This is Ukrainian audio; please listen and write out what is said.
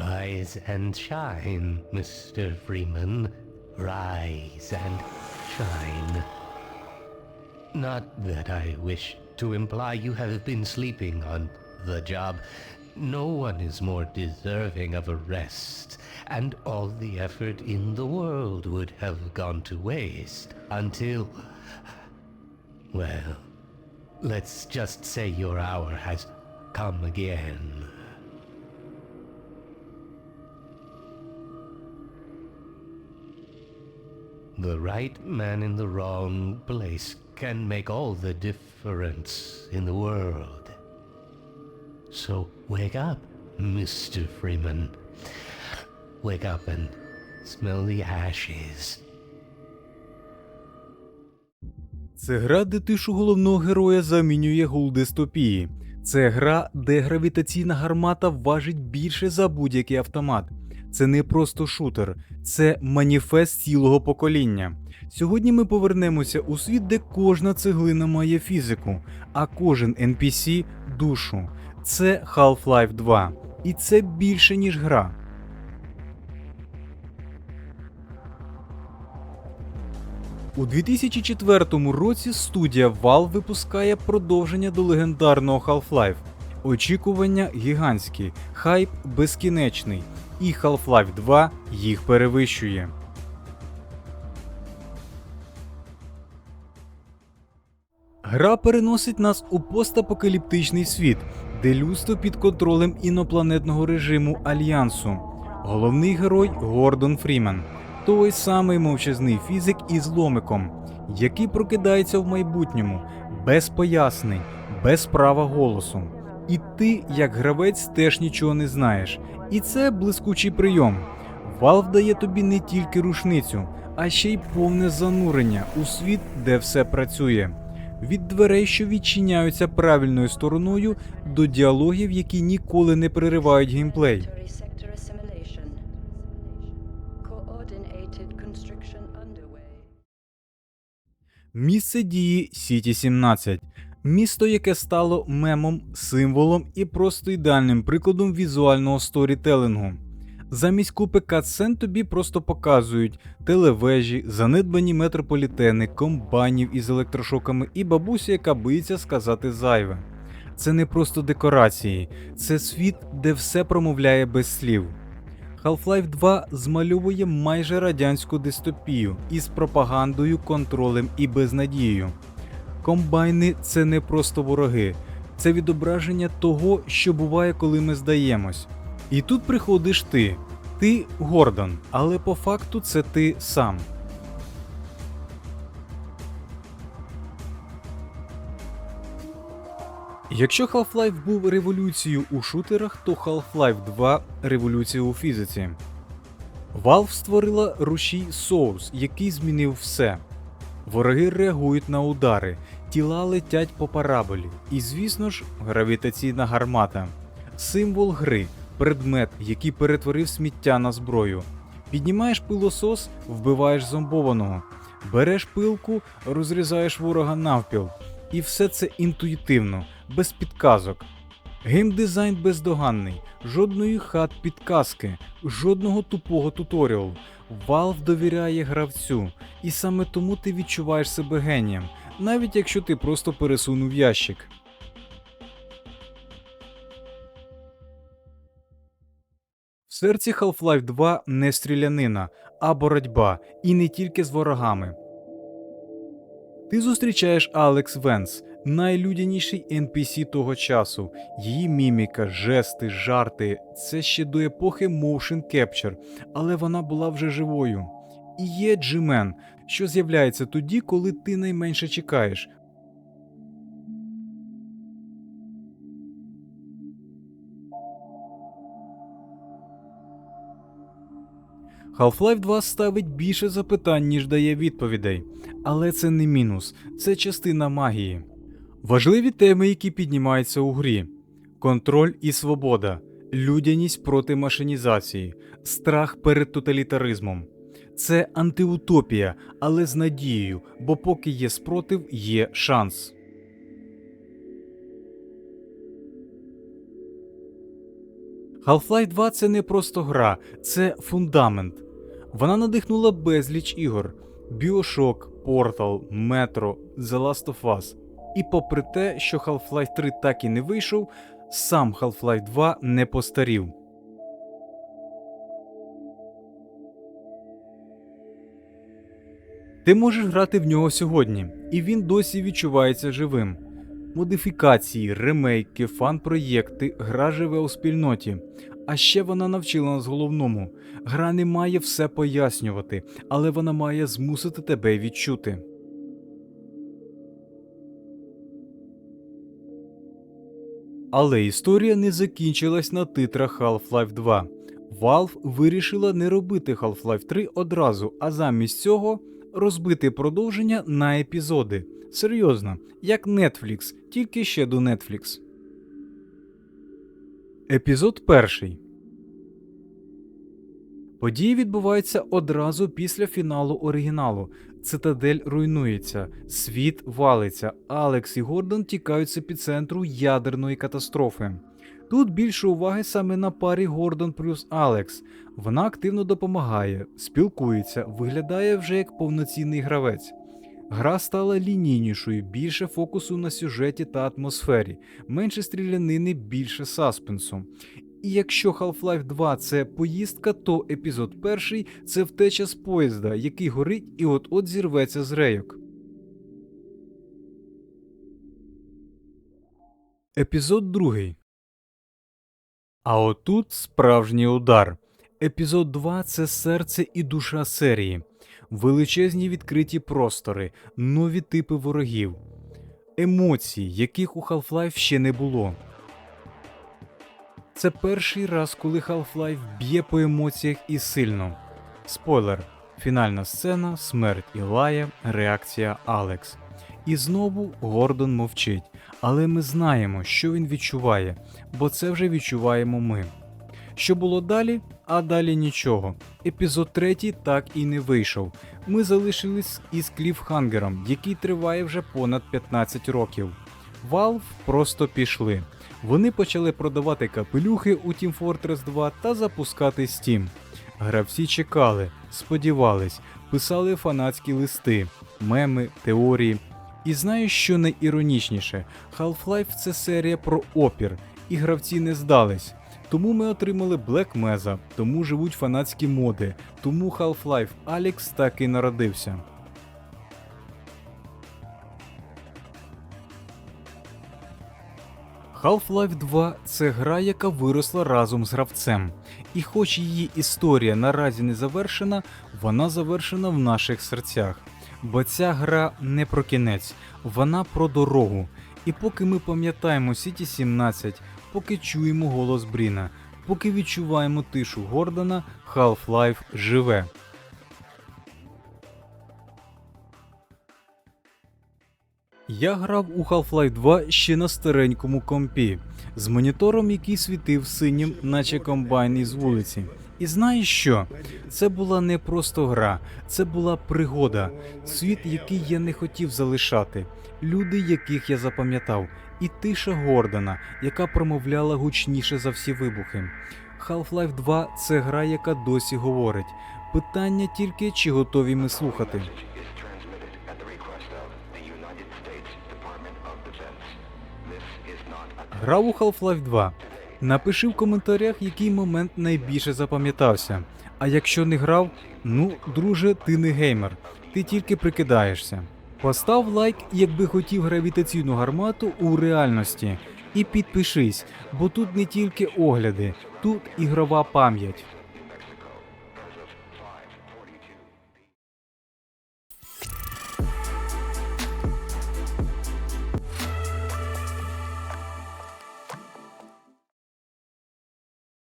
Rise and shine, Mr. Freeman. Rise and shine. Not that I wish to imply you have been sleeping on the job. No one is more deserving of a rest, and all the effort in the world would have gone to waste until. Well, let's just say your hour has come again. The right man in the wrong place can make all the difference in the world. So wake up, Mr. Freeman. Wake up and smell the ashes. Це гра, де тишу головного героя замінює гул дистопії. Це гра, де гравітаційна гармата важить більше за будь-який автомат. Це не просто шутер, це маніфест цілого покоління. Сьогодні ми повернемося у світ, де кожна цеглина має фізику, а кожен NPC – душу. Це Half-Life 2. І це більше, ніж гра. У 2004 році студія Valve випускає продовження до легендарного Half-Life. Очікування гігантські, хайп безкінечний, і Half-Life 2 їх перевищує. Гра переносить нас у постапокаліптичний світ, де людство під контролем інопланетного режиму Альянсу. Головний герой Гордон Фрімен, той самий мовчазний фізик із ломиком, який прокидається в майбутньому, без пояснень, без права голосу. І ти, як гравець, теж нічого не знаєш. І це блискучий прийом. Valve дає тобі не тільки рушницю, а ще й повне занурення у світ, де все працює. Від дверей, що відчиняються правильною стороною, до діалогів, які ніколи не переривають геймплей. Місце дії Сіті 17. Місто, яке стало мемом, символом і просто ідеальним прикладом візуального сторітелингу. Замість купи катсцен тобі просто показують телевежі, занедбані метрополітени, комбайнів із електрошоками і бабуся, яка боїться сказати зайве. Це не просто декорації, це світ, де все промовляє без слів. Half-Life 2 змальовує майже радянську дистопію із пропагандою, контролем і безнадією. Комбайни це не просто вороги, це відображення того, що буває, коли ми здаємось. І тут приходиш ти. Ти Гордон, але по факту це ти сам. Якщо Half-Life був революцією у шутерах, то Half-Life 2 революція у фізиці. Valve створила рушій Source, який змінив все. Вороги реагують на удари, тіла летять по параболі. І, звісно ж, гравітаційна гармата символ гри, предмет, який перетворив сміття на зброю. Піднімаєш пилосос, вбиваєш зомбованого, береш пилку, розрізаєш ворога навпіл. І все це інтуїтивно, без підказок. Геймдизайн бездоганний, жодної хат підказки, жодного тупого туторіалу. Valve довіряє гравцю, і саме тому ти відчуваєш себе генієм, навіть якщо ти просто пересунув ящик. В серці Half-Life 2 не стрілянина, а боротьба, і не тільки з ворогами. Ти зустрічаєш Алекс Венс, найлюдяніший NPC того часу. Її міміка, жести, жарти це ще до епохи Motion Capture, але вона була вже живою. І є Джимен, що з'являється тоді, коли ти найменше чекаєш. Half-Life 2 ставить більше запитань, ніж дає відповідей. Але це не мінус, це частина магії. Важливі теми, які піднімаються у грі: контроль і свобода, людяність проти машинізації, страх перед тоталітаризмом. Це антиутопія, але з надією, бо поки є спротив, є шанс. Half-Life 2 це не просто гра, це фундамент. Вона надихнула безліч ігор: Bioshock, Portal, Metro, The Last of Us. І попри те, що Half-Life 3 так і не вийшов, сам Half-Life 2 не постарів. Ти можеш грати в нього сьогодні, і він досі відчувається живим. Модифікації, ремейки, фан-проєкти, гра живе у спільноті. А ще вона навчила нас головному: гра не має все пояснювати, але вона має змусити тебе відчути. Але історія не закінчилась на титрах Half-Life 2. Valve вирішила не робити Half-Life 3 одразу, а замість цього розбити продовження на епізоди. Серйозно, як Netflix, тільки ще до Netflix. Епізод перший. Події відбуваються одразу після фіналу оригіналу. Цитадель руйнується, світ валиться, Алекс і Гордон тікають з епіцентру ядерної катастрофи. Тут більше уваги саме на парі Гордон плюс Алекс. Вона активно допомагає, спілкується, виглядає вже як повноцінний гравець. Гра стала лінійнішою, більше фокусу на сюжеті та атмосфері, менше стрілянини, більше саспенсу. І якщо Half-Life 2 це поїздка, то епізод 1 це втеча з поїзда, який горить і от-от зірветься з рейок. Епізод 2. А отут справжній удар. Епізод 2 це серце і душа серії, величезні відкриті простори, нові типи ворогів, емоції, яких у Half-Life ще не було. Це перший раз, коли Half-Life б'є по емоціях і сильно. Спойлер: фінальна сцена, смерть Ілая, реакція Алекс. І знову Гордон мовчить, але ми знаємо, що він відчуває, бо це вже відчуваємо ми. Що було далі? А далі нічого. Епізод третій так і не вийшов. Ми залишились із кліфхангером, який триває вже понад 15 років. Valve просто пішли. Вони почали продавати капелюхи у Team Fortress 2 та запускати Steam. Гравці чекали, сподівались, писали фанатські листи, меми, теорії. І знаю, що найіронічніше, Half-Life це серія про опір, і гравці не здались. Тому ми отримали Black Mesa, тому живуть фанатські моди, тому Half-Life Alyx так і народився. Half-Life 2 це гра, яка виросла разом з гравцем. І хоч її історія наразі не завершена, вона завершена в наших серцях. Бо ця гра не про кінець, вона про дорогу. І поки ми пам'ятаємо City 17, поки чуємо голос Бріна, поки відчуваємо тишу Гордона, Half-Life живе. Я грав у Half-Life 2 ще на старенькому компі, з монітором, який світив синім, наче комбайн із вулиці. І знаєш що? Це була не просто гра, це була пригода, світ, який я не хотів залишати, люди, яких я запам'ятав, і тиша Гордона, яка промовляла гучніше за всі вибухи. Half-Life 2 це гра, яка досі говорить. Питання тільки, чи готові ми слухати. Грав у Half-Life 2. Напиши в коментарях, який момент найбільше запам'ятався. А якщо не грав, ну, друже, ти не геймер, ти тільки прикидаєшся. Постав лайк, якби хотів гравітаційну гармату у реальності. І підпишись, бо тут не тільки огляди, тут ігрова пам'ять.